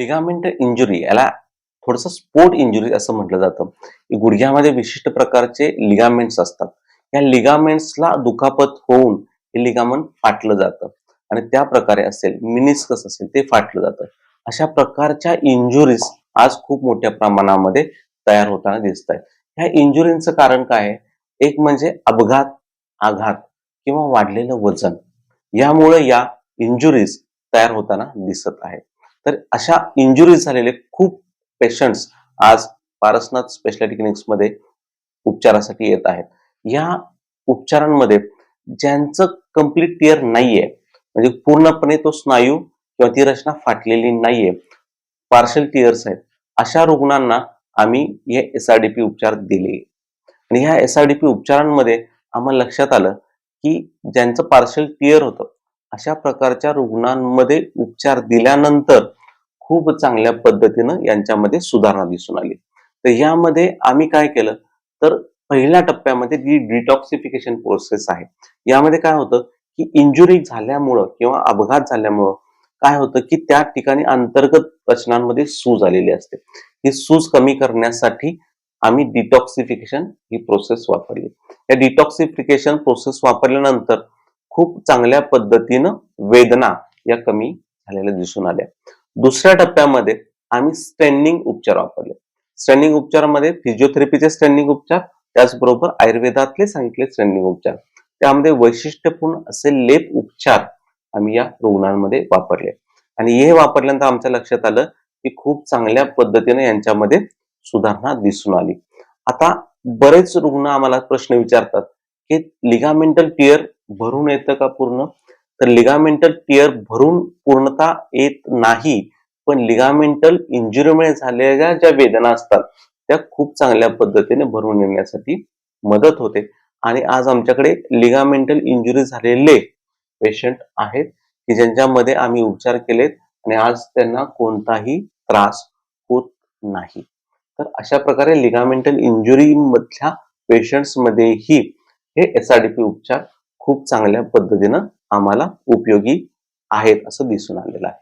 Ligament injury याला थोडस sport injury असं म्हटलं जातं. गुडघ्यामध्ये विशिष्ट प्रकारचे लिगामेंट्स असतात. या लिगामेंट्सला दुखापत होऊन हे लिगामेंट फाटलं जातं. आणि त्या प्रकारे असेल मिनिस्कस असेल ते फाटलं जातं. अशा प्रकारच्या इंजुरीज आज खूप मोठ्या प्रमाणामध्ये तयार होताना दिसत आहेत ह्या इंजुरींचं कारण काय आहे? एक म्हणजे अपघात आघात किंवा वाढलेलं वजन. यामुळे या इंजुरीज तयार होताना दिसत आहेत. तर अशा इंजुरीज झालेले खूप पेशंट्स आज पारसनाथ स्पेशालिटी क्लिनिक्समध्ये उपचारासाठी येत आहेत. या उपचारांमध्ये ज्यांचं कंप्लीट टिअर नाहीये म्हणजे पूर्णपणे तो स्नायू किंवा ती रचना फाटलेली नाहीये पार्शल टिअर्स आहेत अशा रुग्णांना आम्ही हे एस आर डी पी उपचार दिले. आणि ह्या एस आर डी पी उपचारांमध्ये आम्हाला लक्षात आलं की ज्यांचं पार्शल टिअर होतं अशा प्रकारच्या रुग्णांमध्ये उपचार दिल्यानंतर खूप चांगल्या पद्धतीनं यांच्यामध्ये सुधारणा दिसून आली. तर यामध्ये आम्ही काय केलं? तर पहिल्या टप्प्यामध्ये जी डिटॉक्सिफिकेशन प्रोसेस आहे यामध्ये काय होतं की इंजुरी झाल्यामुळं किंवा अपघात झाल्यामुळं काय होतं की त्या ठिकाणी अंतर्गत रचनांमध्ये सूज आलेली असते. ही सूज कमी करण्यासाठी आम्ही डिटॉक्सिफिकेशन ही प्रोसेस वापरली. या डिटॉक्सिफिकेशन प्रोसेस वापरल्यानंतर खूप चांगल्या पद्धतीनं वेदना या कमी झालेल्या दिसून आल्या. दुसऱ्या टप्प्यामध्ये आम्ही स्ट्रेनिंग उपचार वापरले. स्ट्रेनिंग उपचारामध्ये फिजिओथेरपीचे स्ट्रेनिंग उपचार त्याचबरोबर आयुर्वेदातले सांगितले स्ट्रेनिंग उपचार. त्यामध्ये वैशिष्ट्यपूर्ण असे लेप उपचार आम्ही या रुग्णांमध्ये वापरले. आणि हे वापरल्यानंतर आमच्या लक्षात आलं की खूप चांगल्या पद्धतीने यांच्यामध्ये सुधारणा दिसून आली. आता बरेच रुग्ण आम्हाला प्रश्न विचारतात की लिगामेंटल टिअर भरून येतं का पूर्ण? तर लिगामेंटल टिअर भरून पूर्णता येत नाही पण लिगामेंटल इंजुरीमुळे झालेल्या ज्या वेदना असतात त्या खूप चांगल्या पद्धतीने भरून येण्यासाठी मदत होते. आणि आज आमच्याकडे लिगामेंटल इंजुरी झालेले पेशंट आहेत की ज्यांच्यामध्ये आम्ही उपचार केलेत आणि आज त्यांना कोणताही त्रास होत नाही. तर अशा प्रकारे लिगामेंटल इंजुरी मधल्या पेशंट्समध्येही हे एस आर डी पी उपचार खूप चांगल्या पद्धतीनं आम्हाला उपयोगी आहेत असं दिसून आलेलं आहे.